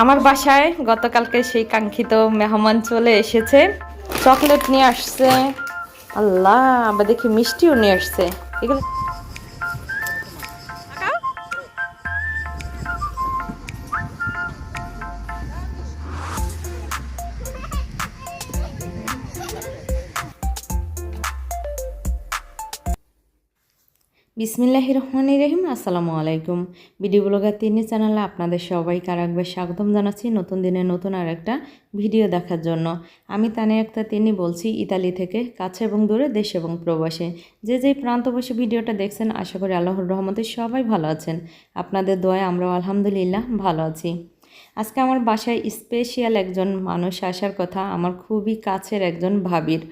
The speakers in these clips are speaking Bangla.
আমার বাসায় গতকালকে সেই কাঙ্ক্ষিত মেহমান চলে এসেছে। চকলেট নিয়ে আসছে। আল্লাহ, আবার দেখি মিষ্টিও নিয়ে আসছে। এগুলো বিসমিল্লাহ রহমান রহিম আসসালামু আলাইকুম ভিডিও ব্লগার তিনি চ্যানেলে আপনাদের সবাইকে আর একবার স্বাগতম জানাচ্ছি নতুন দিনে নতুন আর একটা ভিডিও দেখার জন্য। আমি তানে একটা তিনি বলছি, ইতালি থেকে কাছে এবং দূরে, দেশ এবং প্রবাসে। যে যে প্রান্ত বসে ভিডিওটা দেখছেন, আশা করি আল্লাহর রহমতে সবাই ভালো আছেন। আপনাদের দোয়ায় আমরাও আলহামদুলিল্লাহ ভালো আছি। আজকে আমার বাসায় স্পেশিয়াল একজন মানুষ আসার কথা, আমার খুবই কাছের একজন ভাবির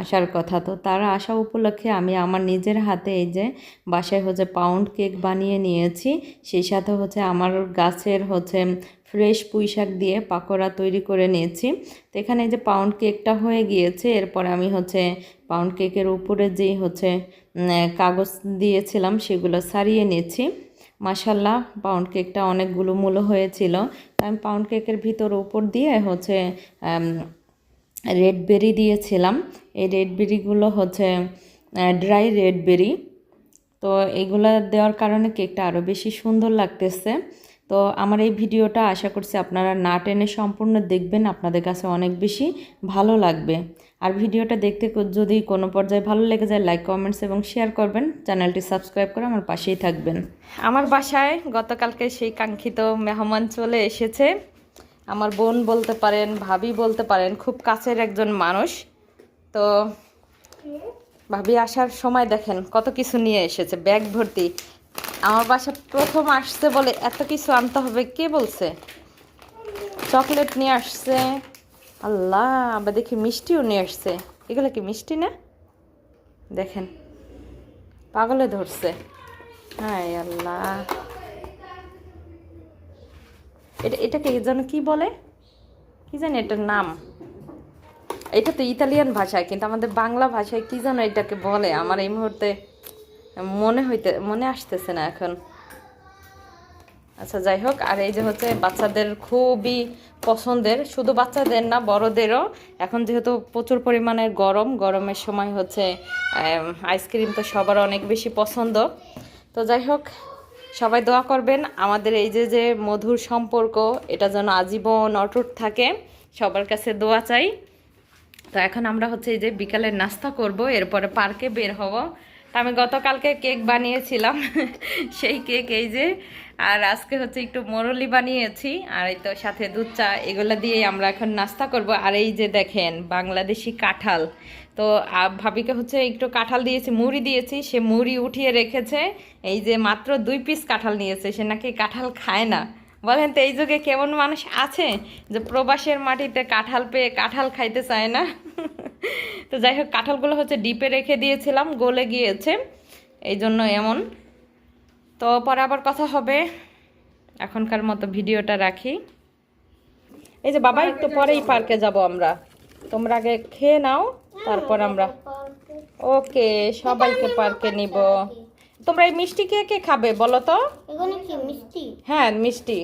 আসার কথা। তো তারা আসা উপলক্ষে আমি আমার নিজের হাতে এই যে বাসায় হচ্ছে পাউন্ড কেক বানিয়ে নিয়েছি, সেই সাথে হচ্ছে আমার গাছের হচ্ছে ফ্রেশ পুঁই শাক দিয়ে পাকোড়া তৈরি করে নিয়েছি। তো এখানে যে পাউন্ড কেকটা হয়ে গিয়েছে, এরপর আমি হচ্ছে পাউন্ড কেকের উপরে যেই হচ্ছে কাগজ দিয়েছিলাম, সেগুলো সারিয়ে নিয়েছি মাসাল্লাহ পাউন্ড কেকটা অনেক গুলোমুলো হয়েছিল। তাই আমি পাউন্ড কেকের ভিতর উপর দিয়ে হচ্ছে রেড বেরি দিয়েছিলাম। এই রেড বেরিগুলো হচ্ছে ড্রাই রেড বেরি তো এগুলো দেওয়ার কারণে কেকটা আরও বেশি সুন্দর লাগতেছে। তো আমার এই ভিডিওটা আশা করছি আপনারা না টেনে সম্পূর্ণ দেখবেন, আপনাদের কাছে অনেক বেশি ভালো লাগবে। আর ভিডিওটা দেখতে যদি কোনো পর্যায়ে ভালো লেগে যায় লাইক কমেন্টস এবং শেয়ার করবেন। চ্যানেলটি সাবস্ক্রাইব করে আমার পাশেই থাকবেন। আমার বাসায় গতকালকে সেই কাঙ্ক্ষিত মেহমান চলে এসেছে। আমার বোন বলতে পারেন, ভাবি বলতে পারেন, খুব কাছের একজন মানুষ। তো ভাবি আসার সময় দেখেন কত কিছু নিয়ে এসেছে, ব্যাগ ভর্তি। আমার বাসা প্রথম আসছে বলে এত কিছু আনতে হবে, কে বলছে? চকলেট নিয়ে আসছে। আল্লাহ, আবার দেখি মিষ্টিও নিয়ে আসছে। এগুলো কি মিষ্টি না? দেখেন, পাগলে ধরছে। হায় আল্লাহ। এটা এটাকে যেন কি বলে? কি জানি এটার নাম। এটা তো ইতালিয়ান ভাষায়, কিন্তু আমাদের বাংলা ভাষায় কি যেন এটাকে বলে? আমার এই মুহূর্তে মনে হইতে, মনে আসতেছে না এখন। আচ্ছা যাই হোক, আর এই যে হচ্ছে বাচ্চাদের খুবই পছন্দের, শুধু বাচ্চাদের না, বড়দেরও। এখন যেহেতু প্রচুর পরিমাণের গরম, গরমের সময় হচ্ছে আইসক্রিম তো সবার অনেক বেশি পছন্দ। তো যাই হোক, সবাই দোয়া করবেন, আমাদের এই যে যে মধুর সম্পর্ক, এটা যেন আজীবন অটুট থাকে, সবার কাছে দোয়া চাই। তো এখন আমরা হচ্ছে এই যে বিকালের নাস্তা করব, এরপরে পার্কে বের হব। আমি গতকালকে কেক বানিয়েছিলাম। সেই কেক এই যে। আর আজকে হচ্ছে একটু মোরলি বানিয়েছি। আর এই তো সাথে দুধ চা, এগুলো দিয়েই আমরা এখন নাস্তা করব। আর এই যে দেখেন, বাংলাদেশি কাঁঠাল। তো ভাবিকে হচ্ছে একটু কাঁঠাল দিয়েছি, মুড়ি দিয়েছি। সে মুড়ি উঠিয়ে রেখেছে। এই যে মাত্র দুই পিস কাঁঠাল নিয়েছে। সে নাকি কাঁঠাল খায় না। বলেন তো, এই যুগে কেমন মানুষ আছে যে প্রবাসের মাটিতে কাঁঠাল পেয়ে কাঁঠাল খাইতে চায় না? তো যাই হোক কাঁঠালগুলো হচ্ছে ডিপে রেখে দিয়েছিলাম গলে গিয়েছে। এই জন্য এমন। তো পরে আবার কথা হবে। এখনকার মতো ভিডিওটা রাখি। এই যে বাবা একটু পরেই পার্কে যাব আমরা। তোমরা আগে খেয়ে নাও তারপর আমরা। ওকে সবাইকে পার্কে নিব। তোমরা এই মিষ্টি কে কে খাবে বলো তো? হ্যাঁ মিষ্টি।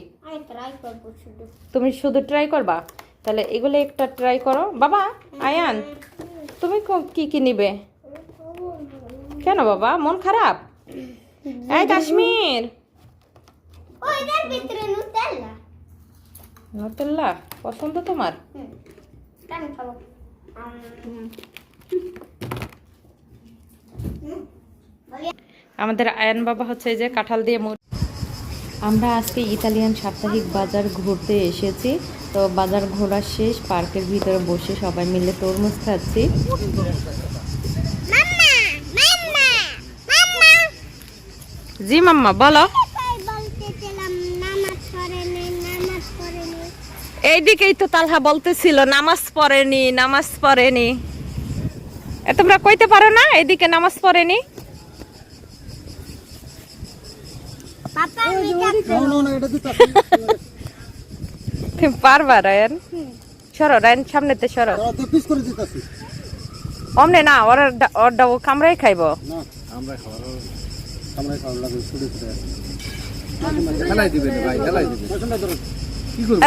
তুমি শুধু ট্রাই করবা? তাহলে এগুলো একটা ট্রাই করো। বাবা আয়ান। তুমি কো- কি নিবে? কেন বাবা? মন খারাপ? এই কাশ্মীর। পছন্দ তোমার? আমাদের আয়ন বাবা হচ্ছে যে কাঁঠাল দিয়ে আমরা আজকে ইতালিয়ান সাপ্তাহিক বাজার ঘুরতে এসেছি। তো বাজার ঘোরা শেষ পার্কের ভিতরে বসে সবাই মিলে তরমুজ খাচ্ছি। জি মাম্মা বলো। এইদিকেই তো তালহা বলতেছিল নামাজ পড়েনি নামাজ পড়েনি তোমরা কইতে পারো না? এদিকে নামাজ পড়েনি পারবা রায়ন? সরো রায়ন সামনেতে সরো। অমনে না ওর ওর ডাবো কামরাই খাইব।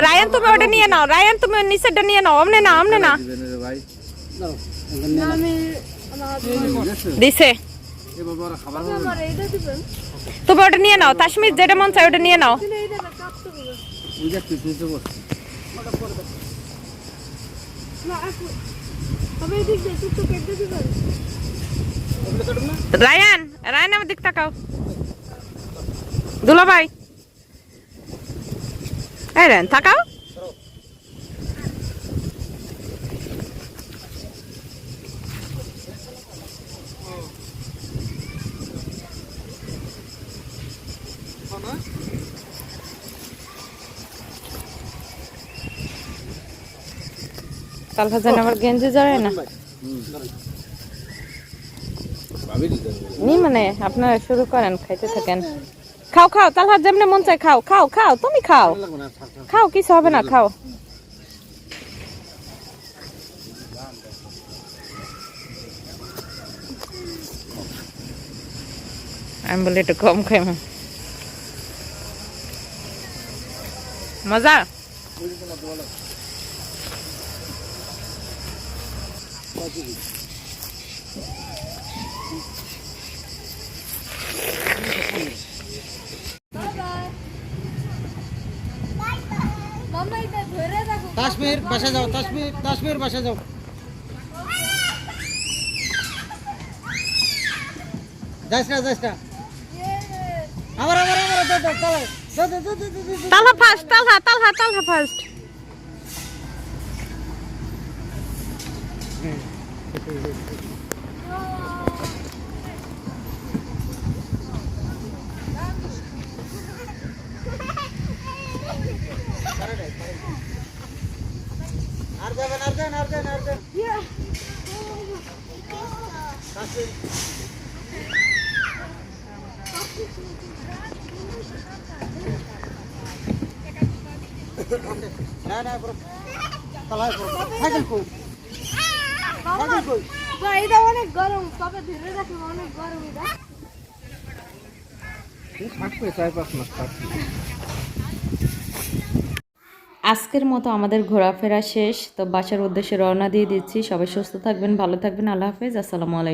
রায়ন তুমি ওটা নিয়ে নাও। রায়ন তুমি নিচেরটা নিয়ে নাও। অমনে না অমনে না। দিছে। এবার খাবার তবে ওটা নিয়ে নাও, তাসমির যেটা মন চাই ওটা নিয়ে নাও। রায়ান রায়ান আমার দিক তাকাও। রায়ান, তাকাও। কাল যেন আমার গেঞ্জি জড়ায় না? নি মানে আপনারা শুরু করেন, খাইতে থাকেন। খাও খাও, তালহার যেমনি মন চায় খাও খাও খাও, তুমি খাও। খাও, কিছু হবে না, খাও। আমি বলি একটু কম খাই মজা? তাসমির বাসা যাও, তাসমির তাসমির বাসা যাও। যাস না যাস না। আমার আমার আমার তালা তালা ফার্স্ট তালা তালা তালা ফার্স্ট ના ના બરોબર કલાય બરોબર સાયકલ કુ আজকের মতো আমাদের ঘোরাফেরা শেষ, তো বাসার উদ্দেশ্যে রওনা দিয়ে দিচ্ছি। সবাই সুস্থ থাকবেন, ভালো থাকবেন। আল্লাহ হাফেজ, আসসালামু আলাইকুম।